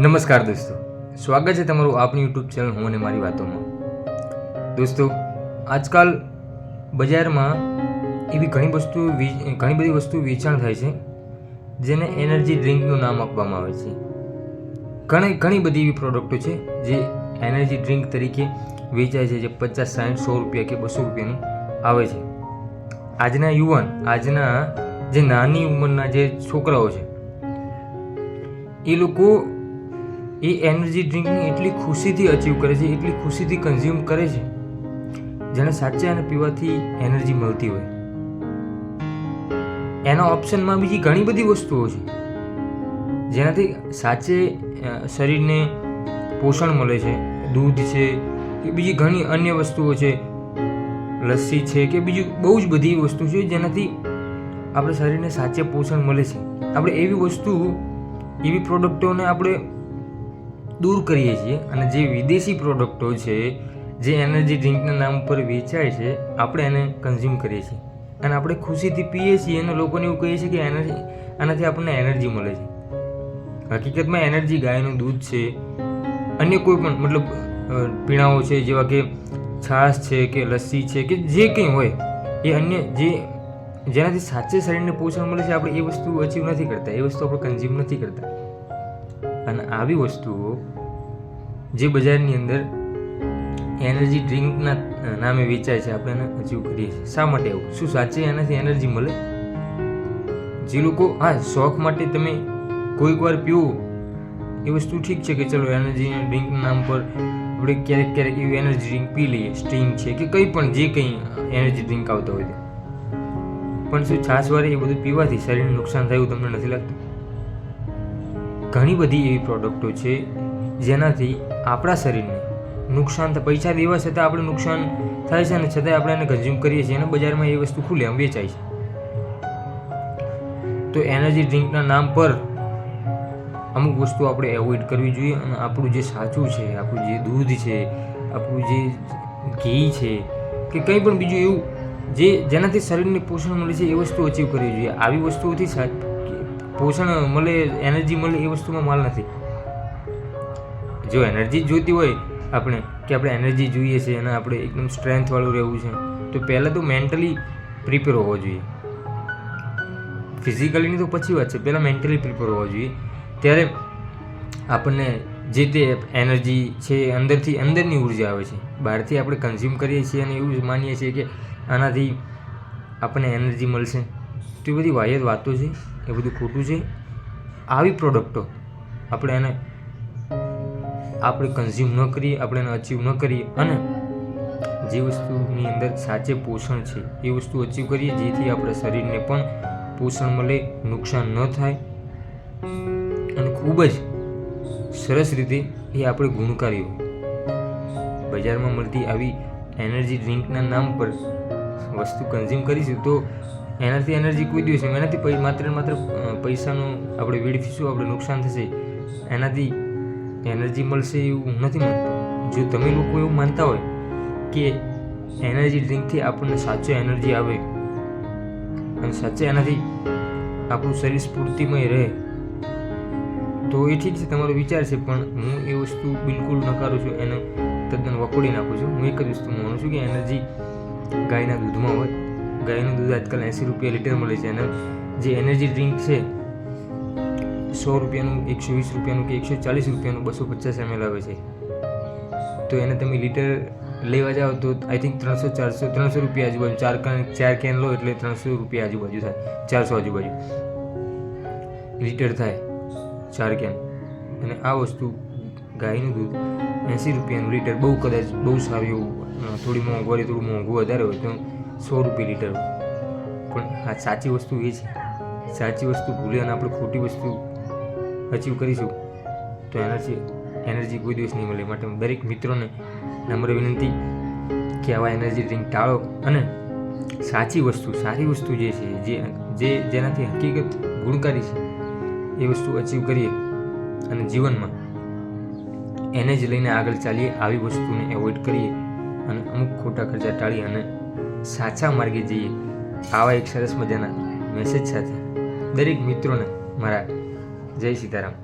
નમસ્કાર દોસ્તો. સ્વાગત છે તમારું આપણી યુટ્યુબ ચેનલ હું અને મારી વાતોમાં. દોસ્તો, આજકાલ બજારમાં એવી ઘણી વસ્તુ ઘણી બધી વસ્તુ વેચાણ થાય છે, જેને એનર્જી ડ્રિંકનું નામ આપવામાં આવે છે. ઘણી ઘણી બધી એવી પ્રોડક્ટો છે, જે એનર્જી ડ્રિંક તરીકે વેચાય છે, જે પચાસ સાઠ સો રૂપિયા કે બસો રૂપિયાનું આવે છે. આજના યુવાન, આજના જે નાની ઉંમરના જે છોકરાઓ છે, એ લોકો એ એનર્જી ડ્રિંકને એટલી ખુશીથી અચીવ કરે છે, એટલી ખુશીથી કન્ઝ્યુમ કરે છે, જેને સાચે અને પીવાથી એનર્જી મળતી હોય. એના ઓપ્શનમાં બીજી ઘણી બધી વસ્તુઓ છે, જેનાથી સાચે શરીરને પોષણ મળે છે, દૂધ છે, કે બીજી ઘણી અન્ય વસ્તુઓ છે, લસ્સી છે, કે બીજું બહુ જ બધી વસ્તુ છે, જેનાથી આપણે શરીરને સાચે પોષણ મળે છે. આપણે એવી વસ્તુ, એવી પ્રોડક્ટોને આપણે દૂર કરીએ છીએ અને જે વિદેશી પ્રોડક્ટો છે, જે એનર્જી ડ્રિંકના નામ પર વેચાય છે, આપણે એને કન્ઝ્યુમ કરીએ છીએ. અને આપણે ખુશીથી પીએ છીએ અને લોકોને એવું કહીએ છીએ કે એનર્જી આનાથી આપણને એનર્જી મળે છે. હકીકતમાં એનર્જી ગાયનું દૂધ છે, અન્ય કોઈ પણ મતલબ પીણાઓ છે, જેવા કે છાશ છે કે લસ્સી છે કે જે કંઈ હોય, એ અન્ય જે, જેનાથી સાચે શરીરને પોષણ મળે છે, આપણે એ વસ્તુ અચીવ નથી કરતા. એ વસ્તુ આપણે કન્ઝ્યુમ નથી કરતા. અને આવી વસ્તુઓ જે બજારની અંદર એનર્જી ડ્રિંકના નામે વેચાય છે, આપણે એને અચીવ કરીએ છીએ. શા માટે એવું શું સાચે એનાથી એનર્જી મળે? જે લોકો, હા, શોખ માટે તમે કોઈક વાર પીવો, એ વસ્તુ ઠીક છે કે ચલો એનર્જી ડ્રિંકના નામ પર આપણે ક્યારેક ક્યારેક એવી એનર્જી ડ્રિંક પી લઈએ સ્ટ્રિંગ છે કે કંઈ પણ, જે કંઈ એનર્જી ડ્રિંક આવતા હોય પણ શું છાશવારે એ બધું પીવાથી શરીરને નુકસાન થયું તમને નથી લાગતું? ઘણી બધી એવી પ્રોડક્ટો છે જેનાથી આપણા શરીરને નુકસાન તો પૈસા દેવા છતાં આપણે નુકસાન થાય છે અને છતાંય આપણે એને કન્ઝ્યુમ કરીએ છીએ. અને બજારમાં એ વસ્તુ ખુલ્લે આમ વેચાય છે. તો એનર્જી ડ્રિંકના નામ પર અમુક વસ્તુ આપણે એવોઇડ કરવી જોઈએ અને આપણું જે સાચું છે, આપણું જે દૂધ છે, આપણું જે ઘી છે કે કંઈ પણ બીજું એવું જે જેનાથી શરીરને પોષણ મળે છે એ વસ્તુ અચીવ કરવી જોઈએ. આવી વસ્તુઓથી પોષણ મળે, એનર્જી મળે એ વસ્તુમાં માલ નથી. જો એનર્જી જોઈતી હોય આપણે, કે આપણે એનર્જી જોઈએ છે અને આપણે એકદમ સ્ટ્રેન્થવાળું રહેવું છે, તો પહેલાં તો મેન્ટલી પ્રિપેર હોવો જોઈએ. ફિઝિકલીની તો પછી વાત છે, પહેલાં મેન્ટલી પ્રિપેર હોવો જોઈએ. ત્યારે આપણને જે તે એનર્જી છે અંદરથી, અંદરની ઊર્જા આવે છે. બહારથી આપણે કન્ઝ્યુમ કરીએ છીએ અને એવું માનીએ છીએ કે આનાથી આપણને એનર્જી મળશે. તો બધી વાયર વાતો છે, એ બધું ખોટું છે. આવી પ્રોડક્ટો આપણે એને આપણે કન્ઝ્યુમ ન કરીએ, આપણે એને અચીવ ન કરીએ અને જે વસ્તુની અંદર સાચે પોષણ છે, એ વસ્તુ અચીવ કરીએ જેથી આપણા શરીરને પણ પોષણ મળે, નુકસાન ન થાય. અને ખૂબ જ સરસ રીતે એ આપણે ગુણકારી હોય બજારમાં મળતી આવી એનર્જી ડ્રિંકના નામ પર વસ્તુ કન્ઝ્યુમ કરીશું તો એનાથી એનર્જી કોઈ દિવસ એનાથી માત્ર માત્ર પૈસાનું આપણે વેડફીશું, આપણે નુકસાન થશે. એનાથી એનર્જી મળશે એવું નથી માનતો. જો તમે લોકો એવું માનતા હોય કે એનર્જી ડ્રિંકથી આપણને સાચો એનર્જી આવે અને સાચે એનાથી આપણું શરીર સ્ફૂર્તિમય રહે, તો એ ઠીક છે, તમારો વિચાર છે, પણ હું એ વસ્તુ બિલકુલ નકારું છું, એને તદ્દન વખોડી નાખું છું. હું એક જ વસ્તુ માનું છું કે એનર્જી ગાયના દૂધમાં હોય. ગાયનું દૂધ આજકાલ એંસી રૂપિયા લીટર મળે છે અને જે એનર્જી ડ્રિંક છે, સો રૂપિયાનું, એકસો વીસ રૂપિયાનું કે એકસો ચાલીસ રૂપિયાનું બસો પચાસ એમએલ આવે છે. તો એને તમે લીટર લેવા જાઓ તો આઈ થિંક ત્રણસો, ચારસો, ત્રણસો રૂપિયા આજુબાજુ, ચાર કેન ચાર કેન લો એટલે ત્રણસો રૂપિયા આજુબાજુ થાય, ચારસો આજુબાજુ. લીટર થાય, ચાર કેન અને આ વસ્તુ ગાયનું દૂધ એંસી રૂપિયાનું લીટર બહુ કદાચ બહુ સારું એવું થોડી મોંઘવારી, થોડું મોંઘું વધારે હોય તો સો રૂપિયા લીટર. પણ આ સાચી વસ્તુ એ છે. સાચી વસ્તુ ભૂલી અને આપણે ખોટી વસ્તુ અચીવ કરીશું, તો એનર્જી એનર્જી કોઈ દિવસ નહીં મળે. માટે દરેક મિત્રોને નમ્ર વિનંતી કે આવા એનર્જી ડ્રિંક ટાળો અને સાચી વસ્તુ, સારી વસ્તુ જે છે, જે જે જેનાથી હકીકત ગુણકારી છે, એ વસ્તુ અચીવ કરીએ અને જીવનમાં એને જ લઈને આગળ ચાલીએ, આવી વસ્તુને એવોઇડ કરીએ અને અમુક ખોટા ખર્ચા ટાળી અને સાચા માર્ગે જઈએ. આવા એક સરસ મજાના મેસેજ સાથે. દરેક મિત્રોને મારા જય સીતારામ.